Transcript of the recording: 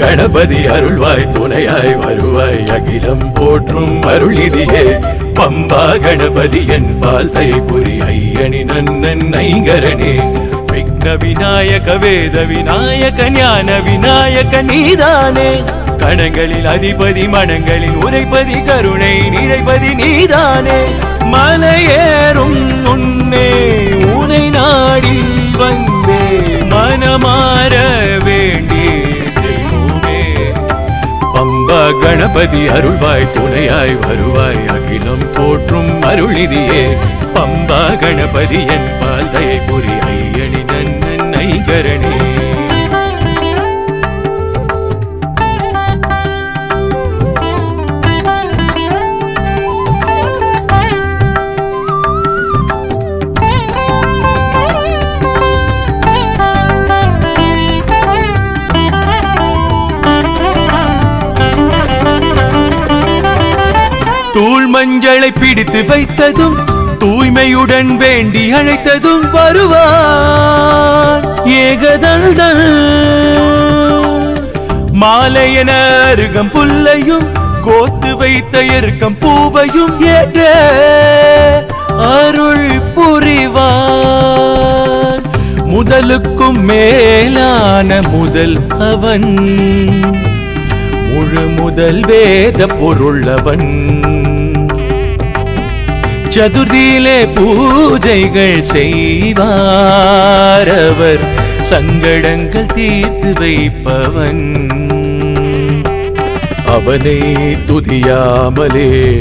கணபதி அருள்வாய் துணையாய் வருவாய் அகிலம் போற்றும் அருளிதியே பம்பா கணபதி என் பால் தைபுரி ஐயனி நன்னன் ஐங்கரனே. விக்ன விநாயக வேத விநாயக ஞான விநாயக நீதானே. கணங்களில் அதிபதி மனங்களில் உரைப்பதி கருணை நிறைப்பதி நீதானே. மலையேறும் உன் கணபதி அருள்வாய் துணையாய் வருவாய் அகிலம் போற்றும் அருளிதியே பம்பா கணபதி என் பால் தயபுரி ஐயனின. தூள் மஞ்சளை பிடித்து வைத்ததும் தூய்மையுடன் வேண்டி அழைத்ததும் வருவார் ஏகதல்தல். மாலையன அருகம் புல்லையும் கோத்து வைத்த எருக்கம் பூவையும் ஏற்ற அருள் புரிவார் முதலுக்கும் மேலான முதல் அவன். முழு முதல் வேத பொருள் அவன். சதுர்த்தியிலே பூஜைகள் செய்வாரவர். சங்கடங்கள் தீர்த்து வைப்பவன். அவனை துதியாமலே